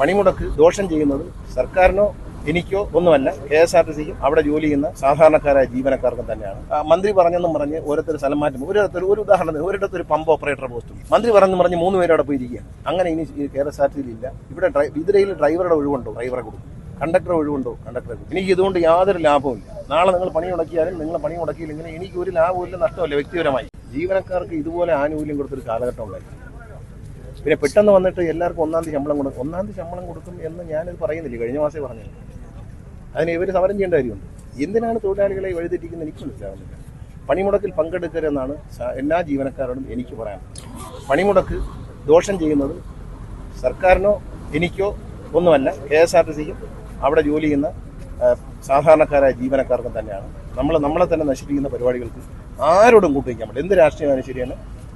പണിമുടക്ക് ദോഷം ചെയ്യുന്നത് സർക്കാരിനോ എനിക്കോ ഒന്നുമല്ല. കെ എസ് ആർ ടി സിക്കും അവിടെ ജോലി ചെയ്യുന്ന സാധാരണക്കാരായ ജീവനക്കാർക്കും തന്നെയാണ്. മന്ത്രി പറഞ്ഞെന്നും പറഞ്ഞ് ഓരോരുത്തർ സ്ഥലം മാറ്റും. ഓരോരുത്തർ ഒരു ഉദാഹരണത്തിന് ഒരിടത്ത് ഒരു പമ്പ് ഓപ്പറേറ്റർ പോസ്റ്റും. മന്ത്രി പറഞ്ഞെന്ന് പറഞ്ഞ് മൂന്ന് പേര് അവിടെ പോയിരിക്കുകയാണ്. അങ്ങനെ ഇനി കെ എസ് ആർ ടി ഇല്ല. ഇവിടെ ഇതിരയിൽ ഡ്രൈവറുടെ ഒഴിവുണ്ടോ? ഡ്രൈവറെ കൊടുക്കും. കണ്ടക്ടർ ഒഴിവുണ്ടോ? കണ്ടക്ടറെ കൊടുക്കും. എനിക്ക് ഇതുകൊണ്ട് യാതൊരു ലാഭവുമില്ല നാളെ നിങ്ങൾ പണി മുടക്കിയാലും നിങ്ങൾ പണി മുടക്കിയില്ലെങ്കിൽ എനിക്ക് ഒരു ഇല്ല നഷ്ടമല്ല വ്യക്തിപരമായി ജീവനക്കാർക്ക് ഇതുപോലെ ആനുകൂല്യം കൊടുത്തൊരു കാലഘട്ടം ഉണ്ടായി. പിന്നെ പെട്ടെന്ന് വന്നിട്ട് എല്ലാവർക്കും ഒന്നാം തീയതി ശമ്പളം കൊടുക്കും ഒന്നാം തീയതി ശമ്പളം കൊടുക്കും എന്ന് ഞാനിത് പറയുന്നില്ല? കഴിഞ്ഞ മാസേ പറഞ്ഞത് അതിന് ഇവർ സമരം ചെയ്യേണ്ട കാര്യമുണ്ട് എന്തിനാണ് തൊഴിലാളികളെ വഴിതെറ്റിക്കുന്നത് എനിക്ക് മനസ്സിലാവുന്നില്ല. പണിമുടക്കിൽ പങ്കെടുക്കരുതെന്നാണ് എല്ലാ ജീവനക്കാരോടും എനിക്ക് പറയാൻ പണിമുടക്ക് ദോഷം ചെയ്യുന്നത് സർക്കാരിനോ എനിക്കോ ഒന്നുമല്ല. കെ എസ് ആർ ടി സിക്കും അവിടെ ജോലി ചെയ്യുന്ന സാധാരണക്കാരായ ജീവനക്കാർക്കും തന്നെയാണ്. നമ്മൾ നമ്മളെ തന്നെ നശിപ്പിക്കുന്ന പരിപാടികൾക്ക് ആരോടും കൂട്ടുവയ്ക്കാൻ പറ്റില്ല. എന്ത് രാഷ്ട്രീയമായാലും ശരിയാണ്.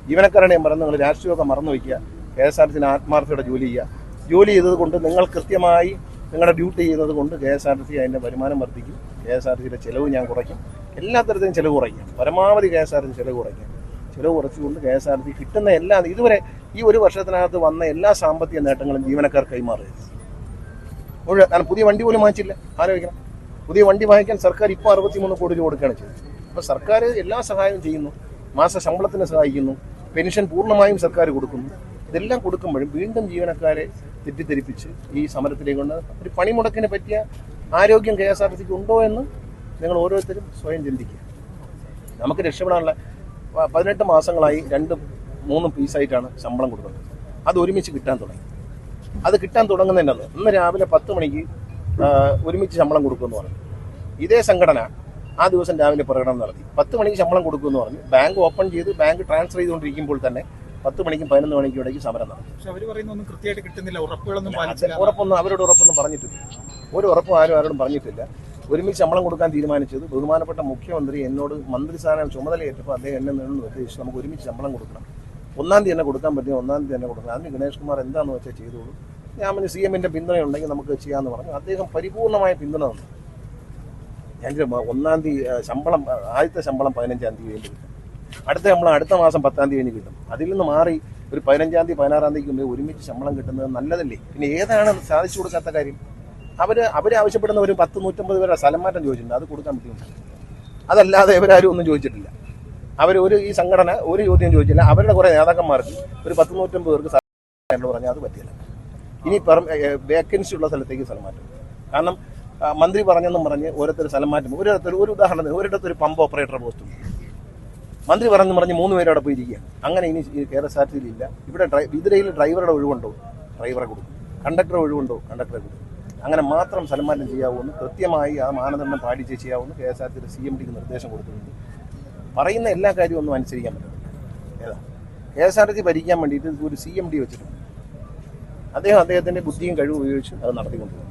ജീവനക്കാരുടെ പറയുന്നത് നിങ്ങൾ രാഷ്ട്രീയമൊക്കെ മറന്നു വയ്ക്കുക. കെ എസ് ആർ ടി സിന് ആത്മാർത്ഥയുടെ ജോലി ചെയ്യുക. ജോലി ചെയ്തത് കൊണ്ട് നിങ്ങൾ കൃത്യമായി നിങ്ങളുടെ ഡ്യൂട്ടി ചെയ്യുന്നത് കൊണ്ട് K S R T C അതിന്റെ വരുമാനം വർദ്ധിക്കും. കെ എസ് ആർ ടി സിയുടെ ചിലവ് ഞാൻ കുറയ്ക്കും. എല്ലാ തരത്തിലും ചിലവ് കുറയ്ക്കാം. പരമാവധി K S R T C ചിലവ് കുറയ്ക്കാം. ചിലവ് കുറച്ചുകൊണ്ട് കെ എസ് ആർ ടി കിട്ടുന്ന എല്ലാ ഇതുവരെ ഈ ഒരു വർഷത്തിനകത്ത് വന്ന എല്ലാ സാമ്പത്തിക നേട്ടങ്ങളും ജീവനക്കാർ കൈമാറുക മുഴുവൻ കാരണം പുതിയ വണ്ടി പോലും വാങ്ങിച്ചില്ല. ആലോചിക്കണം. പുതിയ വണ്ടി വാങ്ങിക്കാൻ സർക്കാർ ഇപ്പോൾ അറുപത്തിമൂന്ന് കോടി രൂപ കൊടുക്കുകയാണ് ചെയ്തത്. അപ്പോൾ സർക്കാർ എല്ലാ സഹായവും ചെയ്യുന്നു. മാസ ശമ്പളത്തിന് സഹായിക്കുന്നു. പെൻഷൻ പൂർണമായും സർക്കാർ കൊടുക്കുന്നു. ഇതെല്ലാം കൊടുക്കുമ്പോഴും വീണ്ടും ജീവനക്കാരെ തെറ്റിദ്ധരിപ്പിച്ച് ഈ സമരത്തിലേക്ക് കൊണ്ട് ഒരു പണിമുടക്കിനെ പറ്റിയ ആരോഗ്യം കെ എസ് ആർ ടി സിക്ക് ഉണ്ടോ എന്ന് നിങ്ങൾ ഓരോരുത്തരും സ്വയം ചിന്തിക്കുക. നമുക്ക് രക്ഷപ്പെടാനുള്ള പതിനെട്ട് മാസങ്ങളായി രണ്ട് മൂന്നും പീസായിട്ടാണ് ശമ്പളം കൊടുക്കുന്നത്. അത് ഒരുമിച്ച് കിട്ടാൻ തുടങ്ങി. അത് കിട്ടാൻ തുടങ്ങുന്നതിന്റെ ഇന്ന് രാവിലെ പത്ത് മണിക്ക് ഒരുമിച്ച് ശമ്പളം കൊടുക്കുമെന്ന് പറഞ്ഞു. ഇതേ സംഘടന ആ ദിവസം രാവിലെ പ്രകടനം നടത്തി. പത്ത് മണിക്ക് ശമ്പളം കൊടുക്കുമെന്ന് പറഞ്ഞു. ബാങ്ക് ഓപ്പൺ ചെയ്ത് ബാങ്ക് ട്രാൻസ്ഫർ ചെയ്തുകൊണ്ടിരിക്കുമ്പോൾ തന്നെ പത്ത് മണിക്കും പതിനൊന്ന് മണിക്കും ഇടയ്ക്ക് സമരം നടക്കും. ഉറപ്പൊന്നും അവരോട് ഉറപ്പൊന്നും പറഞ്ഞിട്ടില്ല. ഒരു ഉറപ്പും ആരും ആരോടും പറഞ്ഞിട്ടില്ല. ഒരുമിച്ച് ശമ്പളം കൊടുക്കാൻ തീരുമാനിച്ചത് ബഹുമാനപ്പെട്ട മുഖ്യമന്ത്രി എന്നോട് മന്ത്രി സ്ഥാനം ചുമതലയേറ്റപ്പോൾ അദ്ദേഹം എന്നെ നിന്ന് നിർദ്ദേശിച്ചു. നമുക്ക് ഒരുമിച്ച് ശമ്പളം കൊടുക്കണം. ഒന്നാം തീയതി തന്നെ കൊടുക്കാൻ പറ്റിയ ഒന്നാം തീയതി തന്നെ കൊടുക്കണം. അതിന് ഗണേഷ് കുമാർ എന്താണെന്ന് വെച്ചാൽ ചെയ്തോളൂ. ഞാൻ പിന്നെ സി എമ്മിന്റെ പിന്തുണ ഉണ്ടെങ്കിൽ നമുക്ക് ചെയ്യാമെന്ന് പറഞ്ഞു. അദ്ദേഹം പരിപൂർണമായ പിന്തുണ തന്നു. ഞാൻ ഒന്നാം തീയതി ശമ്പളം ആദ്യത്തെ ശമ്പളം പതിനഞ്ചാം തീയതി വേണ്ടി കിട്ടും അടുത്ത നമ്മൾ അടുത്ത മാസം പത്താം തീയതി കിട്ടും. അതിൽ നിന്ന് മാറി ഒരു പതിനഞ്ചാം തീയതി പതിനാറാം തീയതിക്ക് മുമ്പേ ഒരുമിച്ച് ശമ്പളം കിട്ടുന്നത് നല്ലതല്ലേ? പിന്നെ ഏതാണ് സാധിച്ചു കൊടുക്കാത്ത കാര്യം? അവർ ആവശ്യപ്പെടുന്ന ഒരു പത്ത് നൂറ്റമ്പത് പേരുടെ സ്ഥലം മാറ്റം ചോദിച്ചിട്ടുണ്ട്. അത് കൊടുക്കാൻ ബുദ്ധിമുട്ടുണ്ട് അതല്ലാതെ ഇവരാരും ഒന്നും ചോദിച്ചിട്ടില്ല. അവർ ഒരു ഈ സംഘടന ഒരു ചോദ്യം ചോദിച്ചില്ല. അവരുടെ കുറേ നേതാക്കന്മാർക്ക് ഒരു പത്ത് നൂറ്റമ്പത് പേർക്ക് സ്ഥലം പറഞ്ഞാൽ അത് പറ്റില്ല. ഇനി വേക്കൻസി ഉള്ള സ്ഥലത്തേക്ക് സ്ഥലം മാറ്റും. കാരണം മന്ത്രി പറഞ്ഞെന്നും പറഞ്ഞ് ഓരോരുത്തർ സ്ഥലം മാറ്റും. ഒരിടത്തൊരു ഒരു ഉദാഹരണത്തിന് ഒരിടത്തൊരു പമ്പ് ഓപ്പറേറ്റർ പോസ്റ്റും മന്ത്രി പറഞ്ഞു പറഞ്ഞ് മൂന്ന് പേര് അവിടെ പോയിരിക്കുകയാണ്. അങ്ങനെ ഇനി കേരള കെ ഇല്ല. ഇവിടെ ഇതിരയിൽ ഡ്രൈവറുടെ ഒഴിവുണ്ടോ? ഡ്രൈവറെ കൊടുക്കും. കണ്ടക്ടറെ ഒഴിവുണ്ടോ? കണ്ടക്ടറെ കൊടുക്കും. അങ്ങനെ മാത്രം സന്മാനം ചെയ്യാവുമെന്ന് കൃത്യമായി ആ മാനദണ്ഡം പാലിച്ച് ചെയ്യാവുന്ന. കെ എസ് ആർ ടിയുടെ സി എം ഡിക്ക് നിർദ്ദേശം കൊടുത്തിട്ടുണ്ട്. പറയുന്ന എല്ലാ കാര്യവും ഒന്നും അനുസരിക്കാൻ പറ്റില്ല ഏതാ? കെ എസ് ആർ ടി ഭരിക്കാൻ വേണ്ടിയിട്ട് ഒരു സി എം ഡി വെച്ചിട്ടുണ്ട്. അദ്ദേഹം അദ്ദേഹത്തിന്റെ ബുദ്ധിയും കഴിവും ഉപയോഗിച്ച് അത് നടത്തിക്കൊണ്ടുപോകും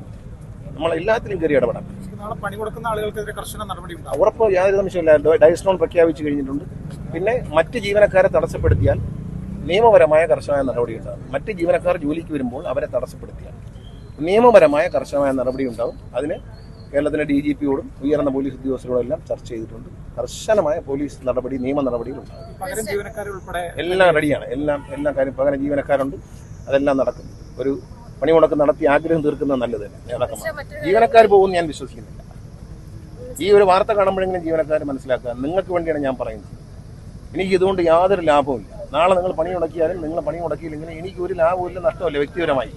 നമ്മൾ എല്ലാത്തിലും കയറി ഇടപെടാം നാളെ പണി കൊടുക്കുന്ന ആളുകൾക്കെതിരെ കർശന നടപടി ഉണ്ടാവും ഉറപ്പ് യാതൊരു സംശയമില്ല ഡയസ്ട്രോൾ പ്രഖ്യാപിച്ചു കഴിഞ്ഞിട്ടുണ്ട്. പിന്നെ മറ്റ് ജീവനക്കാരെ തടസ്സപ്പെടുത്തിയാൽ നിയമപരമായ കർശനമായ നടപടി ഉണ്ടാകും. മറ്റ് ജീവനക്കാർ ജോലിക്ക് വരുമ്പോൾ അവരെ തടസ്സപ്പെടുത്തിയാൽ നിയമപരമായ കർശനമായ നടപടി ഉണ്ടാകും. അതിന് കേരളത്തിലെ ഡി ജി പിയോടും ഉയർന്ന പോലീസ് ഉദ്യോഗസ്ഥരോടും എല്ലാം ചർച്ച ചെയ്തിട്ടുണ്ട്. കർശനമായ പോലീസ് നടപടി നിയമ നടപടികൾ ഉണ്ടാകും. എല്ലാം റെഡിയാണ് എല്ലാം എല്ലാ കാര്യം പകരം ജീവനക്കാരുണ്ട്. അതെല്ലാം നടക്കും. ഒരു പണിമുടക്ക് നടത്തി ആഗ്രഹം തീർക്കുന്നത് നല്ലത് തന്നെ. നേതാക്കന്മാർ ജീവനക്കാർ പോകുമെന്ന് ഞാൻ വിശ്വസിക്കുന്നില്ല. ഈ ഒരു വാർത്ത കാണുമ്പോഴെങ്കിലും ജീവനക്കാർ മനസ്സിലാക്കുക നിങ്ങൾക്ക് വേണ്ടിയാണ് ഞാൻ പറയുന്നത്. എനിക്ക് ഇതുകൊണ്ട് യാതൊരു ലാഭവുമില്ല നാളെ നിങ്ങൾ പണി മുടക്കിയാലും നിങ്ങൾ പണി മുടക്കിയില്ലെങ്കിൽ എനിക്ക് ഒരു ലാഭമില്ല നഷ്ടമല്ല വ്യക്തിപരമായി.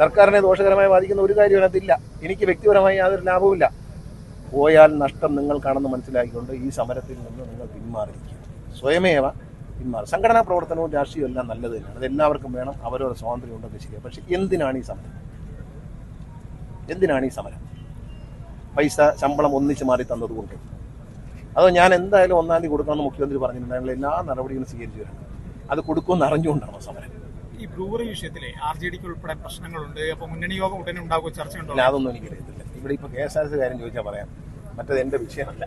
സർക്കാരിനെ ദോഷകരമായി ബാധിക്കുന്ന ഒരു കാര്യം അതിനകത്തില്ല. എനിക്ക് വ്യക്തിപരമായി യാതൊരു ലാഭവുമില്ല പോയാൽ നഷ്ടം നിങ്ങൾ നിങ്ങൾക്കാണെന്ന് മനസ്സിലാക്കിക്കൊണ്ട് ഈ സമരത്തിൽ നിന്ന് നിങ്ങൾ പിന്മാറിയിരിക്കുക സ്വയമേവ പിന്മാറും. സംഘടനാ പ്രവർത്തനവും രാഷ്ട്രീയവും എല്ലാം നല്ലത് തന്നെയാണ്. അതെല്ലാവർക്കും വേണം. അവരവരുടെ സ്വാതന്ത്ര്യം ഉണ്ടൊക്കെ ശരിയാണ് പക്ഷെ എന്തിനാണ് ഈ സമരം? എന്തിനാണ് ഈ സമരം? പൈസ ശമ്പളം ഒന്നിച്ച് മാറി തന്നതുകൊണ്ട് അതോ ഞാൻ എന്തായാലും ഒന്നാം തീയതി കൊടുക്കണമെന്ന് മുഖ്യമന്ത്രി പറഞ്ഞിട്ടുണ്ടായിരുന്നു എല്ലാ നടപടികളും സ്വീകരിച്ചു വരണം അത് കൊടുക്കുമെന്ന് അറിഞ്ഞുകൊണ്ടാണോ സമരം? ഈ ബ്രൂവറി വിഷയത്തിലെ ആർ ജെ ഡിക്ക് ഉൾപ്പെടെ പ്രശ്നങ്ങളുണ്ട്. അപ്പോൾ മുന്നണി യോഗം ഉടനെ ഉണ്ടാകുമോ ചർച്ച ഉണ്ടോ അതൊന്നും എനിക്കറിയത്തില്ല. ഇവിടെ ഇപ്പോൾ കെ എസ് ആർ സി കാര്യം ചോദിച്ചാൽ പറയാം. മറ്റത് എന്റെ വിഷയമല്ല.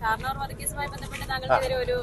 കാർന്നോർ വധക്കേസുമായി ബന്ധപ്പെട്ട് താങ്കൾക്കെതിരെ ഒരു